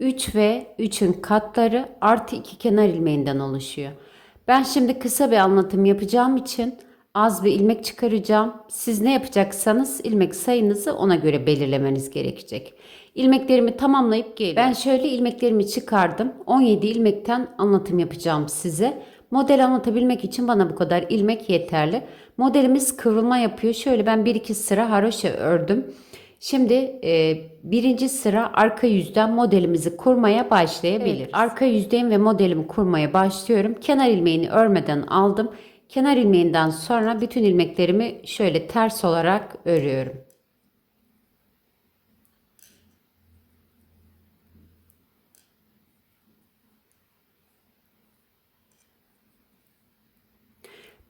3 ve 3'ün katları artı 2 kenar ilmeğinden oluşuyor. Ben şimdi kısa bir anlatım yapacağım için az bir ilmek çıkaracağım. Siz ne yapacaksanız ilmek sayınızı ona göre belirlemeniz gerekecek. İlmeklerimi tamamlayıp geliyorum. Ben şöyle ilmeklerimi çıkardım. 17 ilmekten anlatım yapacağım size. Model anlatabilmek için bana bu kadar ilmek yeterli. Modelimiz kıvrılma yapıyor. Şöyle ben 1-2 sıra haroşa ördüm. Şimdi e, birinci sıra arka yüzden modelimizi kurmaya başlayabiliriz. Evet, arka yüzdeyim ve modelimi kurmaya başlıyorum. Kenar ilmeğini örmeden aldım. Kenar ilmeğinden sonra bütün ilmeklerimi şöyle ters olarak örüyorum.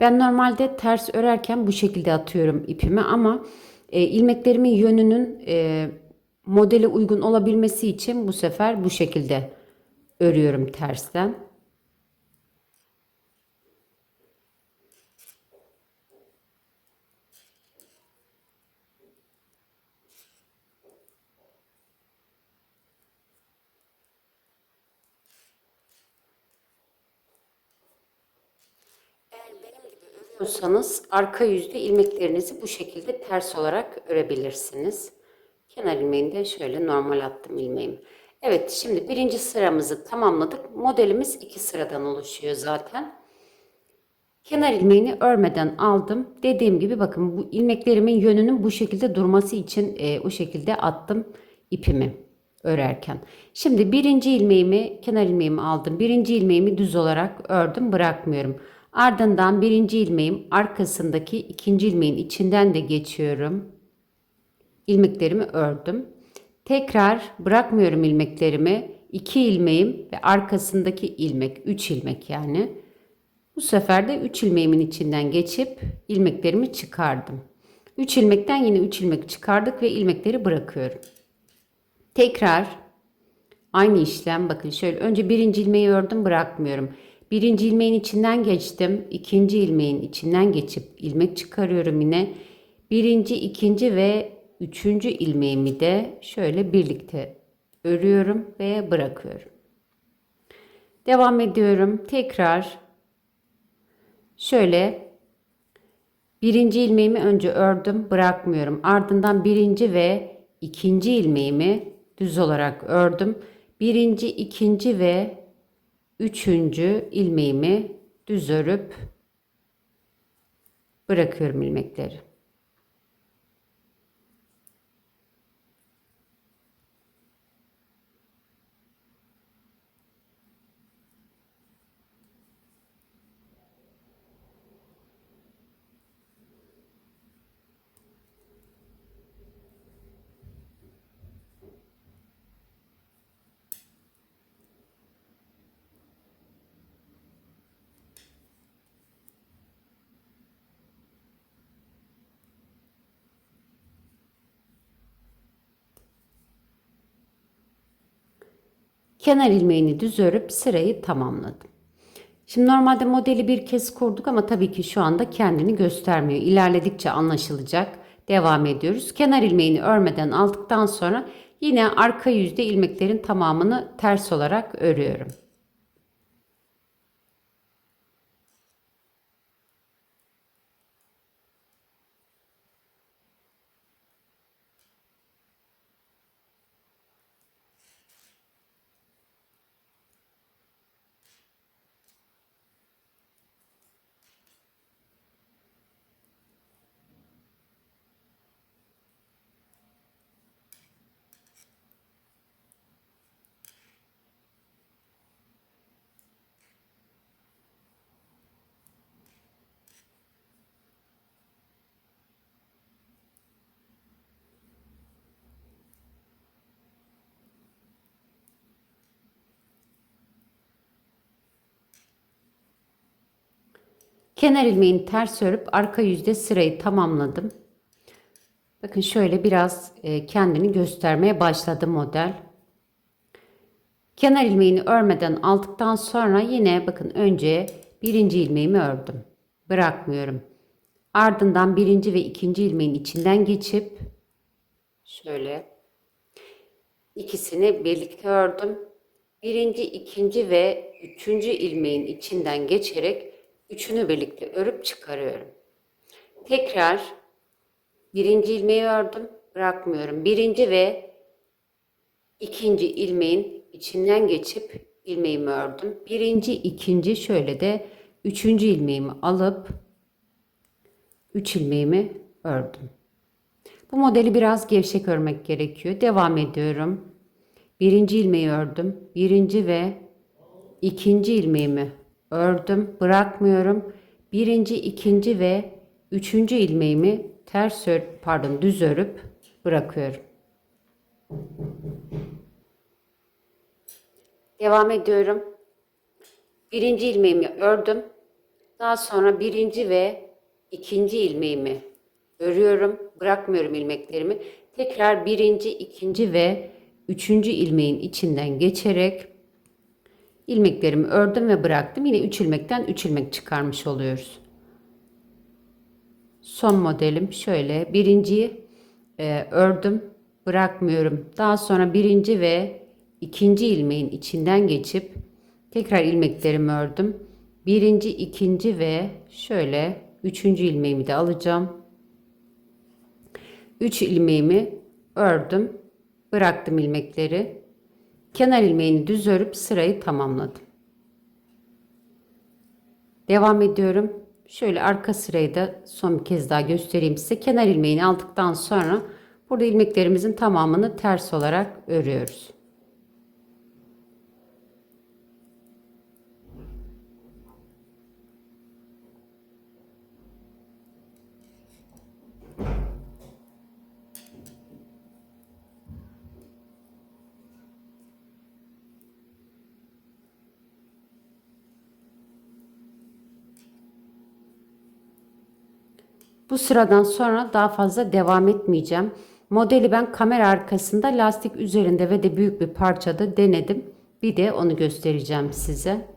Ben normalde ters örerken bu şekilde atıyorum ipimi ama e, ilmeklerimin yönünün e, modele uygun olabilmesi için bu sefer bu şekilde örüyorum tersten. Örüyorsanız arka yüzde ilmeklerinizi bu şekilde ters olarak örebilirsiniz. Kenar ilmeğini de şöyle normal attım ilmeğimi. Evet şimdi birinci sıramızı tamamladık. Modelimiz iki sıradan oluşuyor zaten. Kenar ilmeğini örmeden aldım. Dediğim gibi bakın bu ilmeklerimin yönünün bu şekilde durması için e, o şekilde attım ipimi örerken. Şimdi birinci ilmeğimi kenar ilmeğimi aldım. Birinci ilmeğimi düz olarak ördüm bırakmıyorum. Ardından birinci ilmeğim arkasındaki ikinci ilmeğin içinden de geçiyorum. İlmeklerimi ördüm. Tekrar bırakmıyorum ilmeklerimi. İki ilmeğim ve arkasındaki ilmek, üç ilmek yani. Bu sefer de üç ilmeğimin içinden geçip ilmeklerimi çıkardım. Üç ilmekten yine üç ilmek çıkardık ve ilmekleri bırakıyorum. Tekrar aynı işlem bakın şöyle önce birinci ilmeği ördüm bırakmıyorum. Birinci ilmeğin içinden geçtim. ikinci ilmeğin içinden geçip ilmek çıkarıyorum yine. Birinci, ikinci ve üçüncü ilmeğimi de şöyle birlikte örüyorum ve bırakıyorum. Devam ediyorum. Tekrar şöyle birinci ilmeğimi önce ördüm bırakmıyorum. Ardından birinci ve ikinci ilmeğimi düz olarak ördüm. Birinci, ikinci ve üçüncü ilmeğimi düz örüp bırakıyorum ilmekleri. Kenar ilmeğini düz örüp sırayı tamamladım. Şimdi normalde modeli bir kez kurduk ama tabii ki şu anda kendini göstermiyor. İlerledikçe anlaşılacak. Devam ediyoruz. Kenar ilmeğini örmeden aldıktan sonra yine arka yüzde ilmeklerin tamamını ters olarak örüyorum. Kenar ilmeğini ters örüp arka yüzde sırayı tamamladım. Bakın şöyle biraz e, kendini göstermeye başladı model. Kenar ilmeğini örmeden aldıktan sonra yine bakın önce birinci ilmeğimi ördüm. Bırakmıyorum. Ardından birinci ve ikinci ilmeğin içinden geçip şöyle ikisini birlikte ördüm. Birinci, ikinci ve üçüncü ilmeğin içinden geçerek üçünü birlikte örüp çıkarıyorum. Tekrar birinci ilmeği ördüm, bırakmıyorum. Birinci ve ikinci ilmeğin içinden geçip ilmeğimi ördüm. Birinci, ikinci şöyle de üçüncü ilmeğimi alıp üç ilmeğimi ördüm. Bu modeli biraz gevşek örmek gerekiyor. Devam ediyorum. Birinci ilmeği ördüm. Birinci ve ikinci ilmeğimi ördüm. Bırakmıyorum. Birinci, ikinci ve üçüncü ilmeğimi ters ör, pardon düz örüp bırakıyorum. Devam ediyorum. Birinci ilmeğimi ördüm. Daha sonra birinci ve ikinci ilmeğimi örüyorum. Bırakmıyorum ilmeklerimi. Tekrar birinci, ikinci ve üçüncü ilmeğin içinden geçerek ilmeklerimi ördüm ve bıraktım. Yine 3 ilmekten 3 ilmek çıkarmış oluyoruz. Son modelim şöyle. Birinciyi e, ördüm, bırakmıyorum. Daha sonra birinci ve ikinci ilmeğin içinden geçip tekrar ilmeklerimi ördüm. Birinci, ikinci ve şöyle üçüncü ilmeğimi de alacağım. Üç ilmeğimi ördüm, bıraktım ilmekleri. Kenar ilmeğini düz örüp sırayı tamamladım. Devam ediyorum. Şöyle arka sırayı da son bir kez daha göstereyim size. Kenar ilmeğini aldıktan sonra burada ilmeklerimizin tamamını ters olarak örüyoruz. Bu sıradan sonra daha fazla devam etmeyeceğim. Modeli ben kamera arkasında lastik üzerinde ve de büyük bir parçada denedim. Bir de onu göstereceğim size.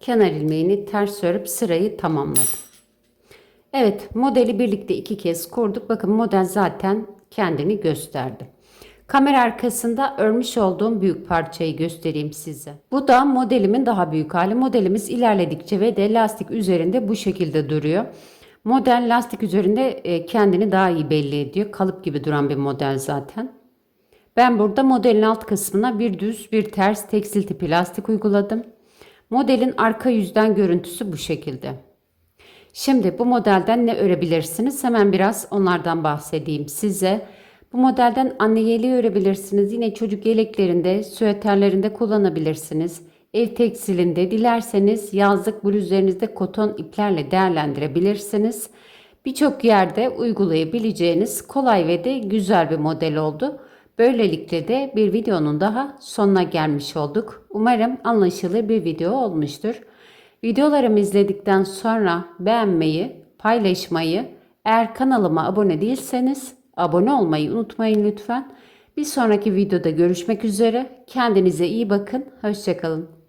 Kenar ilmeğini ters örüp sırayı tamamladım. Evet modeli birlikte iki kez kurduk. Bakın model zaten kendini gösterdi. Kamera arkasında örmüş olduğum büyük parçayı göstereyim size. Bu da modelimin daha büyük hali. Modelimiz ilerledikçe ve de lastik üzerinde bu şekilde duruyor. Model lastik üzerinde e, kendini daha iyi belli ediyor. Kalıp gibi duran bir model zaten. Ben burada modelin alt kısmına bir düz bir ters tekstil tipi lastik uyguladım. Modelin arka yüzden görüntüsü bu şekilde. Şimdi bu modelden ne örebilirsiniz? Hemen biraz onlardan bahsedeyim size. Bu modelden anne yeleği örebilirsiniz. Yine çocuk yeleklerinde, süeterlerinde kullanabilirsiniz. Ev tekstilinde dilerseniz yazlık bluzlarınızda koton iplerle değerlendirebilirsiniz. Birçok yerde uygulayabileceğiniz kolay ve de güzel bir model oldu. Böylelikle de bir videonun daha sonuna gelmiş olduk. Umarım anlaşılır bir video olmuştur. Videolarımı izledikten sonra beğenmeyi, paylaşmayı, eğer kanalıma abone değilseniz abone olmayı unutmayın lütfen. Bir sonraki videoda görüşmek üzere. Kendinize iyi bakın. Hoşçakalın.